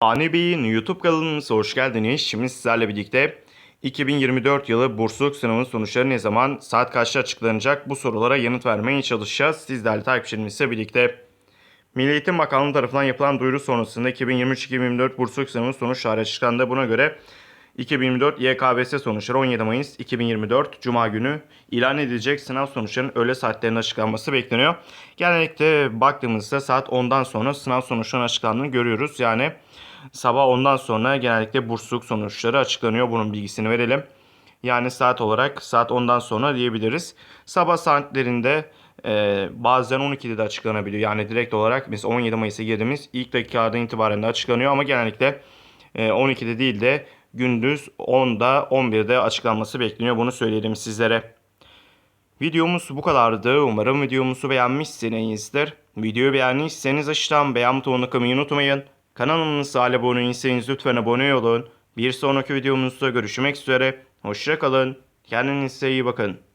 Ani Bey'in YouTube kanalımıza hoş geldiniz. Şimdi sizlerle birlikte 2024 yılı bursluluk sınavının sonuçları ne zaman, saat kaçta açıklanacak bu sorulara yanıt vermeye çalışacağız. Sizlerle takipçilerimizle birlikte. Milli Eğitim Bakanlığı tarafından yapılan duyuru sonrasında 2023-2024 bursluluk sınavının sonuçları açıklandı. Buna göre 2024 YKBS sonuçları 17 Mayıs 2024 Cuma günü ilan edilecek sınav sonuçlarının öğle saatlerinde açıklanması bekleniyor. Genellikle baktığımızda saat 10'dan sonra sınav sonuçlarının açıklandığını görüyoruz. Yani sabah 10'dan sonra genellikle bursluluk sonuçları açıklanıyor. Bunun bilgisini verelim. Yani saat olarak saat 10'dan sonra diyebiliriz. Sabah saatlerinde e, bazen 12'de de açıklanabiliyor. Yani direkt olarak mesela 17 Mayıs'a girdiğimiz ilk dakikalardan itibaren de açıklanıyor. Ama genellikle e, 12'de değil de gündüz 10'da 11'de açıklanması bekleniyor. Bunu söyleyelim sizlere. Videomuz bu kadardı. Umarım videomuzu beğenmişsinizdir. Videoyu beğendiyseniz aşağıdan beğen butonuna kılmayı unutmayın. Kanalımıza abone değilseniz lütfen abone olun. Bir sonraki videomuzda görüşmek üzere. Hoşçakalın. Kendinize iyi bakın.